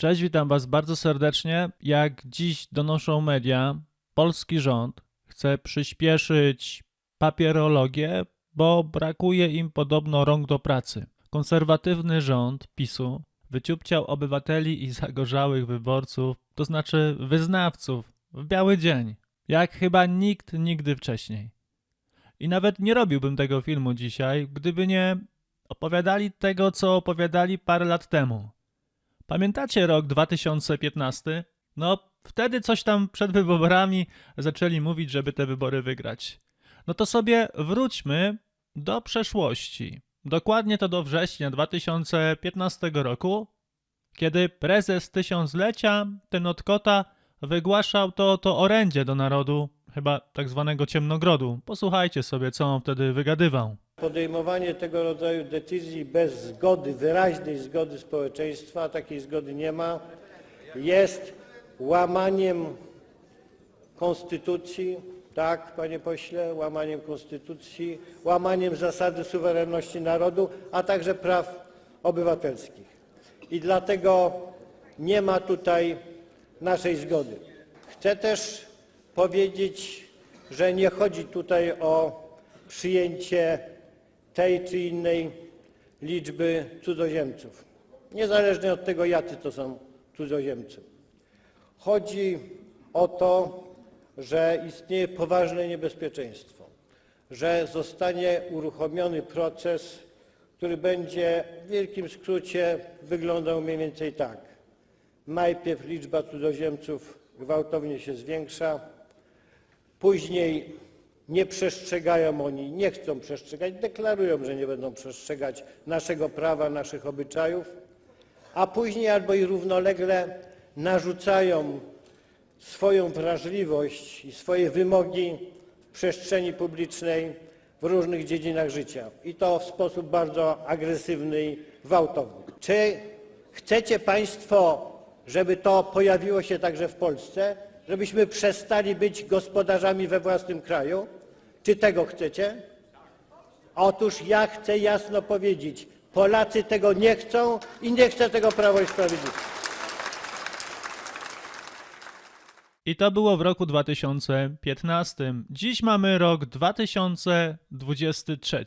Cześć, witam Was bardzo serdecznie. Jak dziś donoszą media, polski rząd chce przyspieszyć papierologię, bo brakuje im podobno rąk do pracy. Konserwatywny rząd PiSu wyciupciał obywateli i zagorzałych wyborców, to znaczy wyznawców, w biały dzień, jak chyba nikt nigdy wcześniej. I nawet nie robiłbym tego filmu dzisiaj, gdyby nie opowiadali tego, co opowiadali parę lat temu. Pamiętacie rok 2015? No, wtedy coś tam przed wyborami zaczęli mówić, żeby te wybory wygrać. No to sobie wróćmy do przeszłości. Dokładnie to do września 2015 roku, kiedy prezes tysiąclecia, ten od kota, wygłaszał to, to orędzie do narodu, chyba tak zwanego ciemnogrodu. Posłuchajcie sobie, co on wtedy wygadywał. Podejmowanie tego rodzaju decyzji bez zgody, wyraźnej zgody społeczeństwa, a takiej zgody nie ma, jest łamaniem konstytucji, tak, panie pośle, łamaniem konstytucji, łamaniem zasady suwerenności narodu, a także praw obywatelskich. I dlatego nie ma tutaj naszej zgody. Chcę też powiedzieć, że nie chodzi tutaj o przyjęcie tej czy innej liczby cudzoziemców, niezależnie od tego, jacy to są cudzoziemcy. Chodzi o to, że istnieje poważne niebezpieczeństwo, że zostanie uruchomiony proces, który będzie w wielkim skrócie wyglądał mniej więcej tak. Najpierw liczba cudzoziemców gwałtownie się zwiększa, później nie przestrzegają oni, nie chcą przestrzegać, deklarują, że nie będą przestrzegać naszego prawa, naszych obyczajów, a później albo i równolegle narzucają swoją wrażliwość i swoje wymogi w przestrzeni publicznej w różnych dziedzinach życia i to w sposób bardzo agresywny i gwałtowny. Czy chcecie Państwo, żeby to pojawiło się także w Polsce, żebyśmy przestali być gospodarzami we własnym kraju? Czy tego chcecie? Otóż ja chcę jasno powiedzieć, Polacy tego nie chcą i nie chce tego Prawo i Sprawiedliwość. I to było w roku 2015. Dziś mamy rok 2023.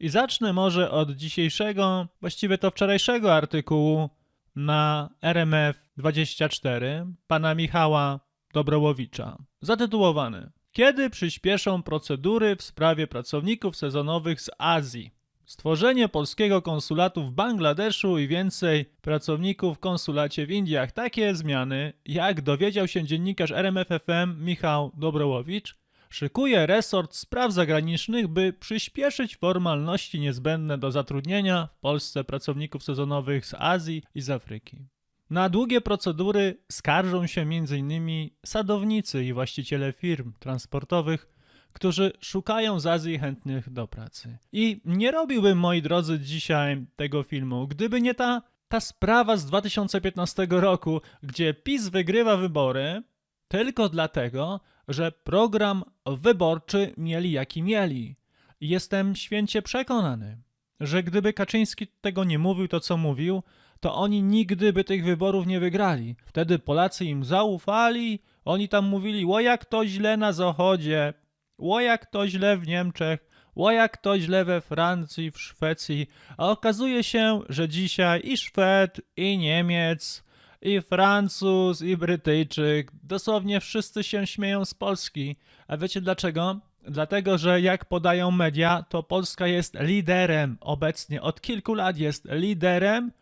I zacznę może od dzisiejszego, właściwie to wczorajszego artykułu na RMF24 pana Michała Dobrołowicza, zatytułowany Kiedy przyspieszą procedury w sprawie pracowników sezonowych z Azji? Stworzenie polskiego konsulatu w Bangladeszu i więcej pracowników w konsulacie w Indiach. Takie zmiany, jak dowiedział się dziennikarz RMFFM Michał Dobrołowicz, szykuje resort spraw zagranicznych, by przyspieszyć formalności niezbędne do zatrudnienia w Polsce pracowników sezonowych z Azji i z Afryki. Na długie procedury skarżą się m.in. sadownicy i właściciele firm transportowych, którzy szukają z Azji chętnych do pracy. I nie robiłbym, moi drodzy, dzisiaj tego filmu, gdyby nie ta, ta sprawa z 2015 roku, gdzie PiS wygrywa wybory tylko dlatego, że program wyborczy mieli jaki mieli. Jestem święcie przekonany, że gdyby Kaczyński tego nie mówił, to co mówił, to oni nigdy by tych wyborów nie wygrali. Wtedy Polacy im zaufali, oni tam mówili, o jak to źle na Zachodzie, o jak to źle w Niemczech, o jak to źle we Francji, w Szwecji, a okazuje się, że dzisiaj i Szwed, i Niemiec, i Francuz, i Brytyjczyk, dosłownie wszyscy się śmieją z Polski. A wiecie dlaczego? Dlatego, że jak podają media, to Polska jest liderem obecnie, od kilku lat jest liderem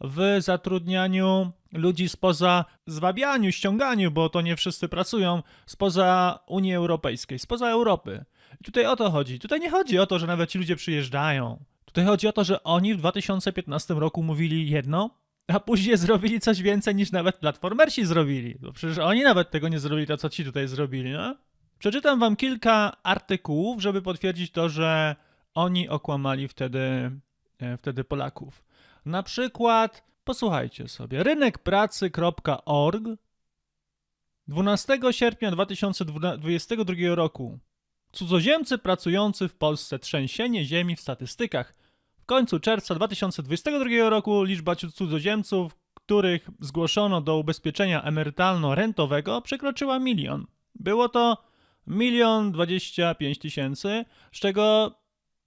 w zatrudnianiu ludzi spoza, zwabianiu, ściąganiu, bo to nie wszyscy pracują, spoza Unii Europejskiej, spoza Europy. I tutaj o to chodzi. Tutaj nie chodzi o to, że nawet ci ludzie przyjeżdżają. Tutaj chodzi o to, że oni w 2015 roku mówili jedno, a później zrobili coś więcej niż nawet platformersi zrobili. Bo przecież oni nawet tego nie zrobili, to co ci tutaj zrobili, no? Przeczytam wam kilka artykułów, żeby potwierdzić to, że oni okłamali wtedy, e, wtedy Polaków. Na przykład, posłuchajcie sobie, rynekpracy.org 12 sierpnia 2022 roku. Cudzoziemcy pracujący w Polsce trzęsienie ziemi w statystykach. W końcu czerwca 2022 roku liczba cudzoziemców, których zgłoszono do ubezpieczenia emerytalno-rentowego, przekroczyła milion. Było to milion dwadzieścia pięć tysięcy, z czego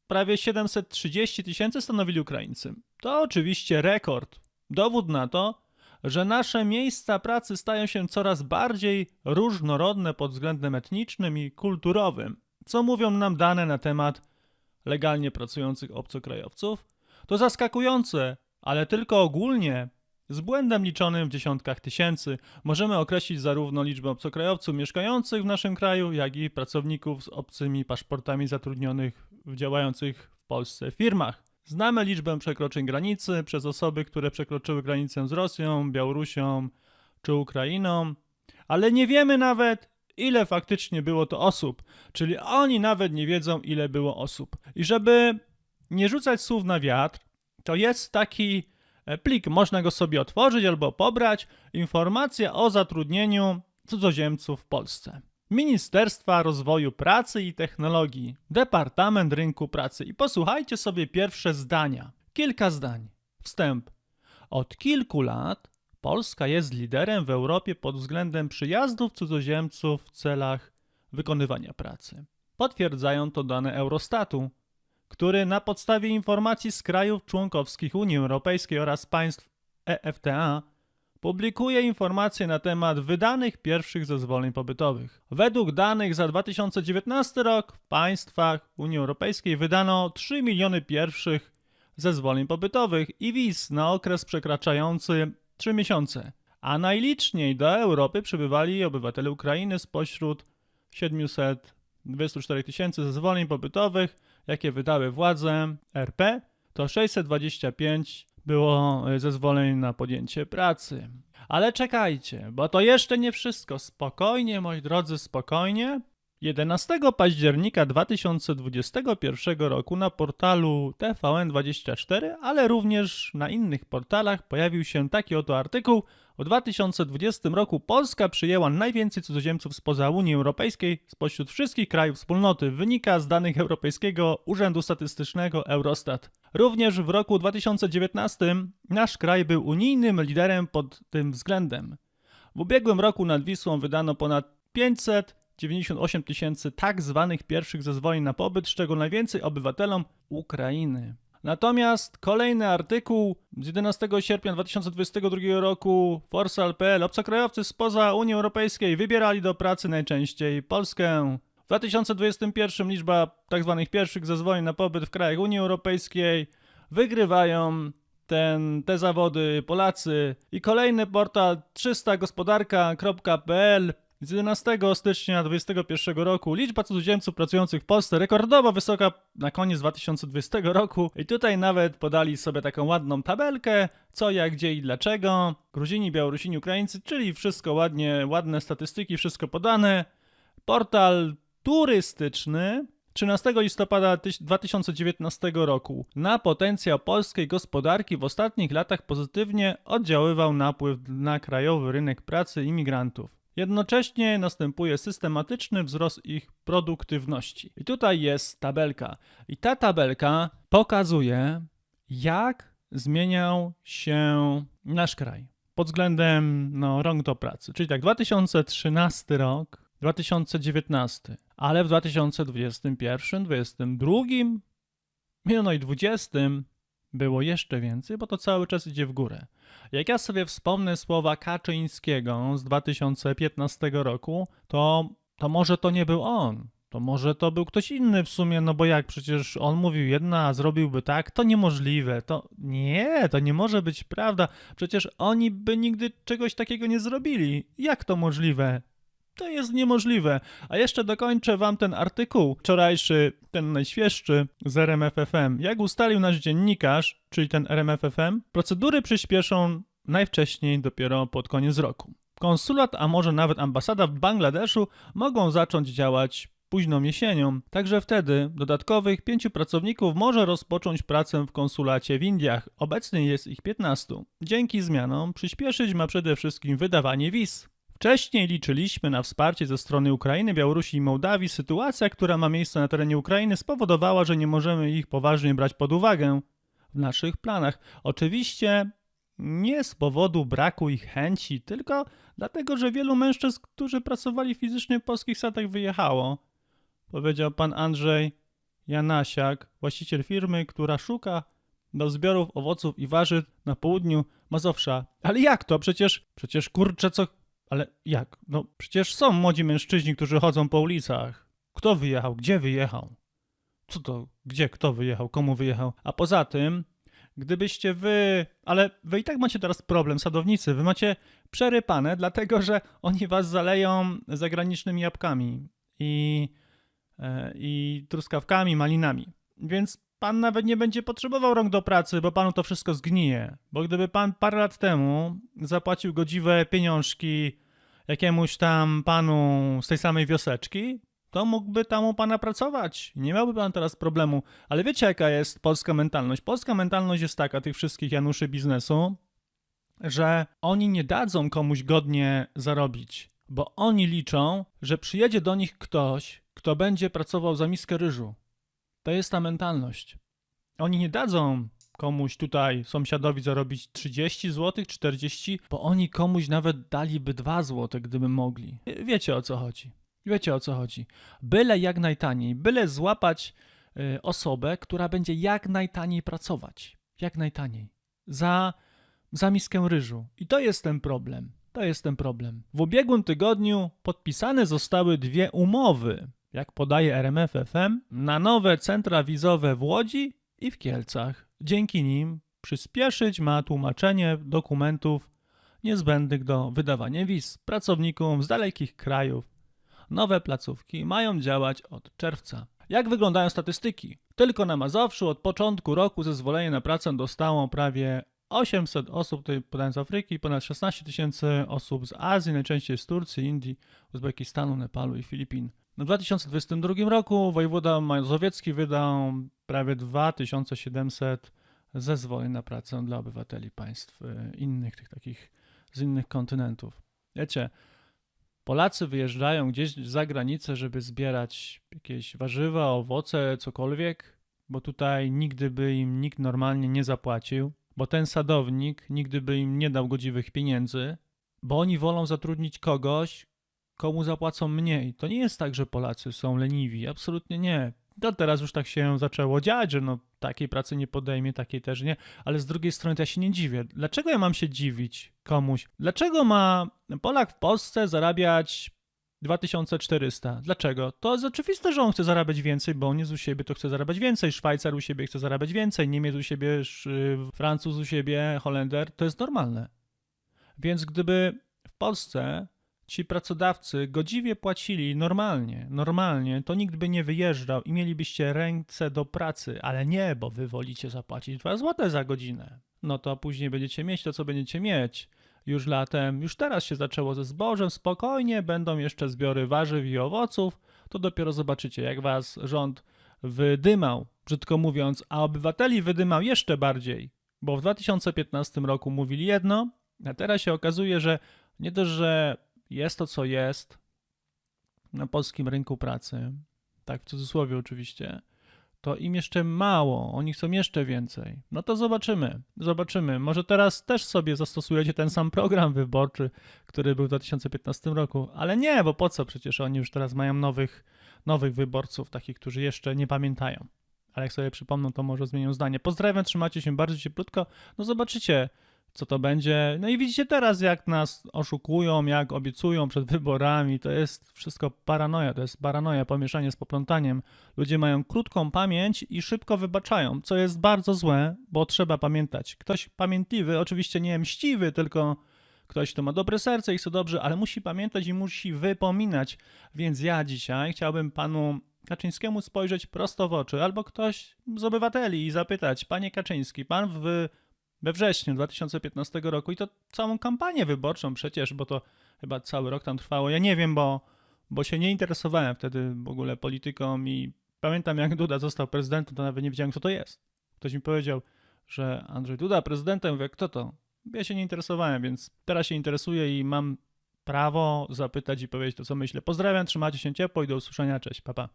prawie 730 tysięcy stanowili Ukraińcy. To oczywiście rekord. Dowód na to, że nasze miejsca pracy stają się coraz bardziej różnorodne pod względem etnicznym i kulturowym. Co mówią nam dane na temat legalnie pracujących obcokrajowców? To zaskakujące, ale tylko ogólnie. Z błędem liczonym w dziesiątkach tysięcy możemy określić zarówno liczbę obcokrajowców mieszkających w naszym kraju, jak i pracowników z obcymi paszportami zatrudnionych w działających w Polsce firmach. Znamy liczbę przekroczeń granicy przez osoby, które przekroczyły granicę z Rosją, Białorusią czy Ukrainą, ale nie wiemy nawet, ile faktycznie było to osób, czyli oni nawet nie wiedzą, ile było osób. I żeby nie rzucać słów na wiatr, to jest taki plik, można go sobie otworzyć albo pobrać, informacja o zatrudnieniu cudzoziemców w Polsce. Ministerstwa Rozwoju Pracy i Technologii, Departament Rynku Pracy. I posłuchajcie sobie pierwsze zdania. Kilka zdań. Wstęp. Od kilku lat Polska jest liderem w Europie pod względem przyjazdów cudzoziemców w celach wykonywania pracy. Potwierdzają to dane Eurostatu, który na podstawie informacji z krajów członkowskich Unii Europejskiej oraz państw EFTA publikuje informacje na temat wydanych pierwszych zezwoleń pobytowych. Według danych za 2019 rok w państwach Unii Europejskiej wydano 3 miliony pierwszych zezwoleń pobytowych i wiz na okres przekraczający 3 miesiące. A najliczniej do Europy przybywali obywatele Ukrainy spośród 724 tysięcy zezwoleń pobytowych, jakie wydały władze RP, to 625 było e, zezwoleń na podjęcie pracy. Ale czekajcie, bo to jeszcze nie wszystko. Spokojnie, moi drodzy, spokojnie. 11 października 2021 roku na portalu TVN24, ale również na innych portalach pojawił się taki oto artykuł. W 2020 roku Polska przyjęła najwięcej cudzoziemców spoza Unii Europejskiej spośród wszystkich krajów wspólnoty. Wynika z danych Europejskiego Urzędu Statystycznego Eurostat. Również w roku 2019 nasz kraj był unijnym liderem pod tym względem. W ubiegłym roku nad Wisłą wydano ponad 598 tysięcy tak zwanych pierwszych zezwoleń na pobyt, z czego najwięcej obywatelom Ukrainy. Natomiast kolejny artykuł z 11 sierpnia 2022 roku Forsal.pl obcokrajowcy spoza Unii Europejskiej wybierali do pracy najczęściej Polskę. W 2021 liczba tzw. pierwszych zezwoleń na pobyt w krajach Unii Europejskiej wygrywają ten, te zawody Polacy. I kolejny portal 300gospodarka.pl z 11 stycznia 2021 roku liczba cudzoziemców pracujących w Polsce rekordowo wysoka na koniec 2020 roku. I tutaj nawet podali sobie taką ładną tabelkę, co, jak, gdzie i dlaczego. Gruzini, Białorusini, Ukraińcy, czyli wszystko ładnie, ładne statystyki, wszystko podane. Portal turystyczny 13 listopada tyś- 2019 roku na potencjał polskiej gospodarki w ostatnich latach pozytywnie oddziaływał napływ na krajowy rynek pracy imigrantów. Jednocześnie następuje systematyczny wzrost ich produktywności. I tutaj jest tabelka. I ta tabelka pokazuje, jak zmieniał się nasz kraj pod względem no, rąk do pracy. Czyli tak, 2013 rok, 2019, ale w 2021, 2022, no i 2020 było jeszcze więcej, bo to cały czas idzie w górę. Jak ja sobie wspomnę słowa Kaczyńskiego z 2015 roku, to, to może to nie był on. To może to był ktoś inny w sumie, no bo jak przecież on mówił jedno, a zrobiłby tak, to niemożliwe. To nie, to nie może być prawda. Przecież oni by nigdy czegoś takiego nie zrobili. Jak to możliwe? To jest niemożliwe. A jeszcze dokończę wam ten artykuł wczorajszy, ten najświeższy z RMFFM. Jak ustalił nasz dziennikarz, czyli ten RMFFM, procedury przyspieszą najwcześniej dopiero pod koniec roku. Konsulat, a może nawet ambasada w Bangladeszu mogą zacząć działać późną jesienią, także wtedy dodatkowych pięciu pracowników może rozpocząć pracę w konsulacie w Indiach. Obecnie jest ich 15. Dzięki zmianom przyspieszyć ma przede wszystkim wydawanie wiz. Wcześniej liczyliśmy na wsparcie ze strony Ukrainy, Białorusi i Mołdawii. Sytuacja, która ma miejsce na terenie Ukrainy, spowodowała, że nie możemy ich poważnie brać pod uwagę w naszych planach. Oczywiście nie z powodu braku ich chęci, tylko dlatego, że wielu mężczyzn, którzy pracowali fizycznie w polskich sadach, wyjechało. Powiedział pan Andrzej Janasiak, właściciel firmy, która szuka do zbiorów owoców i warzyw na południu Mazowsza. Ale jak to? Przecież, przecież kurczę, co... Ale jak? No przecież są młodzi mężczyźni, którzy chodzą po ulicach. Kto wyjechał? Gdzie wyjechał? Co to? Gdzie? Kto wyjechał? Komu wyjechał? A poza tym, gdybyście wy... Ale wy i tak macie teraz problem, sadownicy. Wy macie przerypane, dlatego że oni was zaleją zagranicznymi jabłkami i, e, i truskawkami, malinami. Więc pan nawet nie będzie potrzebował rąk do pracy, bo panu to wszystko zgnije. Bo gdyby pan parę lat temu zapłacił godziwe pieniążki jakiemuś tam panu z tej samej wioseczki, to mógłby tam u pana pracować. Nie miałby pan teraz problemu. Ale wiecie, jaka jest polska mentalność? Polska mentalność jest taka, tych wszystkich Januszy biznesu, że oni nie dadzą komuś godnie zarobić, bo oni liczą, że przyjedzie do nich ktoś, kto będzie pracował za miskę ryżu. To jest ta mentalność. Oni nie dadzą komuś tutaj, sąsiadowi zarobić 30 zł, 40, bo oni komuś nawet daliby 2 zł, gdyby mogli. Wiecie o co chodzi. Wiecie o co chodzi. Byle jak najtaniej, byle złapać y, osobę, która będzie jak najtaniej pracować. Jak najtaniej. Za, za miskę ryżu. I to jest ten problem. To jest ten problem. W ubiegłym tygodniu podpisane zostały dwie umowy, jak podaje RMF FM, na nowe centra wizowe w Łodzi i w Kielcach. Dzięki nim przyspieszyć ma tłumaczenie dokumentów niezbędnych do wydawania wiz pracownikom z dalekich krajów. Nowe placówki mają działać od czerwca. Jak wyglądają statystyki? Tylko na Mazowszu od początku roku zezwolenie na pracę dostało prawie 800 osób, tutaj podałem z Afryki, ponad 16 tysięcy osób z Azji, najczęściej z Turcji, Indii, Uzbekistanu, Nepalu i Filipin. W 2022 roku wojewoda mazowiecki wydał prawie 2700 zezwoleń na pracę dla obywateli państw e, innych, tych takich z innych kontynentów. Wiecie, Polacy wyjeżdżają gdzieś za granicę, żeby zbierać jakieś warzywa, owoce, cokolwiek, bo tutaj nigdy by im nikt normalnie nie zapłacił, bo ten sadownik nigdy by im nie dał godziwych pieniędzy, bo oni wolą zatrudnić kogoś, komu zapłacą mniej. To nie jest tak, że Polacy są leniwi, absolutnie nie. To teraz już tak się zaczęło dziać, że no takiej pracy nie podejmie, takiej też nie, ale z drugiej strony to ja się nie dziwię. Dlaczego ja mam się dziwić komuś? Dlaczego ma Polak w Polsce zarabiać 2400? Dlaczego? To jest oczywiste, że on chce zarabiać więcej, bo on jest u siebie, to chce zarabiać więcej, Szwajcar u siebie chce zarabiać więcej, Niemiec u siebie, Sz- Francuz u siebie, Holender, to jest normalne. Więc gdyby w Polsce ci pracodawcy godziwie płacili normalnie, normalnie, to nikt by nie wyjeżdżał i mielibyście ręce do pracy, ale nie, bo wy wolicie zapłacić 2 zł za godzinę. No to później będziecie mieć to, co będziecie mieć. Już latem, już teraz się zaczęło ze zbożem, spokojnie, będą jeszcze zbiory warzyw i owoców, to dopiero zobaczycie, jak was rząd wydymał, brzydko mówiąc, a obywateli wydymał jeszcze bardziej, bo w 2015 roku mówili jedno, a teraz się okazuje, że nie dość, że jest to, co jest na polskim rynku pracy, tak w cudzysłowie oczywiście, to im jeszcze mało, oni chcą jeszcze więcej. No to zobaczymy, zobaczymy. Może teraz też sobie zastosujecie ten sam program wyborczy, który był w 2015 roku, ale nie, bo po co? Przecież oni już teraz mają nowych, nowych wyborców, takich, którzy jeszcze nie pamiętają. Ale jak sobie przypomną, to może zmienią zdanie. Pozdrawiam, trzymacie się bardzo cieplutko. No zobaczycie, co to będzie. No i widzicie teraz, jak nas oszukują, jak obiecują przed wyborami. To jest wszystko paranoja, to jest paranoja, pomieszanie z poplątaniem. Ludzie mają krótką pamięć i szybko wybaczają, co jest bardzo złe, bo trzeba pamiętać. Ktoś pamiętliwy, oczywiście nie mściwy, tylko ktoś, kto ma dobre serce i chce dobrze, ale musi pamiętać i musi wypominać. Więc ja dzisiaj chciałbym panu Kaczyńskiemu spojrzeć prosto w oczy, albo ktoś z obywateli i zapytać, panie Kaczyński, pan w we wrześniu 2015 roku i to całą kampanię wyborczą przecież, bo to chyba cały rok tam trwało. Ja nie wiem, bo, bo się nie interesowałem wtedy w ogóle polityką i pamiętam jak Duda został prezydentem, to nawet nie wiedziałem kto to jest. Ktoś mi powiedział, że Andrzej Duda prezydentem, mówię, kto to? Ja się nie interesowałem, więc teraz się interesuję i mam prawo zapytać i powiedzieć to, co myślę. Pozdrawiam, trzymajcie się ciepło i do usłyszenia, cześć, papa. Pa.